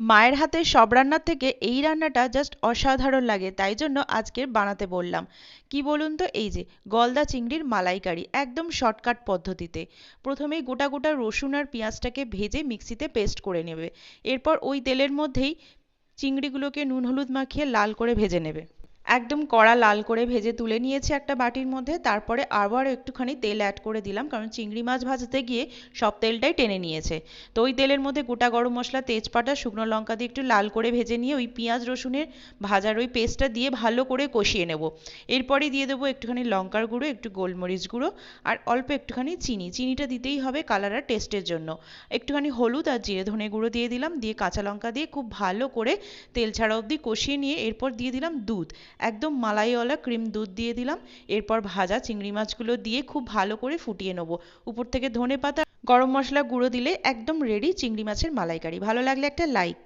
মায়ের হাতে সব রান্নার থেকে এই রান্নাটা জাস্ট অসাধারণ লাগে, তাই জন্য আজকে বানাতে বললাম। কি বলুন তো? এই যে, গলদা চিংড়ির মালাইকারি, একদম শর্টকাট পদ্ধতিতে। প্রথমেই গোটা গোটা রসুন আর পেঁয়াজটাকে ভেজে মিক্সিতে পেস্ট করে নেবে। এরপর ওই তেলের মধ্যেই চিংড়িগুলোকে নুন হলুদ মাখিয়ে লাল করে ভেজে নেবে। একদম কড়া লাল করে ভেজে তুলে নিয়েছি একটা বাটির মধ্যে। তারপরে আবার একটুখানি তেল অ্যাড করে দিলাম, কারণ চিংড়ি মাছ ভাজতে গিয়ে সব তেলটাই টেনে নিয়েছে। তো ওই তেলের মধ্যে গোটা গরম মশলা, তেজপাতা, শুকনো লঙ্কা দিয়ে একটু লাল করে ভেজে নিয়ে ওই পেঁয়াজ, রসুনের ভাজার ওই পেস্টটা দিয়ে ভালো করে কষিয়ে নেব। এরপরে দিয়ে দেবো একটুখানি লঙ্কার গুঁড়ো, একটু গোলমরিচ গুঁড়ো আর অল্প একটুখানি চিনি। চিনিটা দিতেই হবে কালার আর টেস্টের জন্য। একটুখানি হলুদ আর জিরে ধনে গুঁড়ো দিয়ে দিলাম, দিয়ে কাঁচা লঙ্কা দিয়ে খুব ভালো করে তেল ছাড়া অবধি কষিয়ে নিয়ে এরপর দিয়ে দিলাম দুধ। একদম মালাইওয়ালা ক্রিম দুধ দিয়ে দিলাম। এরপর ভাজা চিংড়ি মাছগুলো দিয়ে খুব ভালো করে ফুটিয়ে নেব। উপর থেকে ধনে পাতা গরম মশলা গুঁড়ো দিলে একদম রেডি চিংড়ি মাছের মালাইকারি। ভালো লাগলে একটা লাইক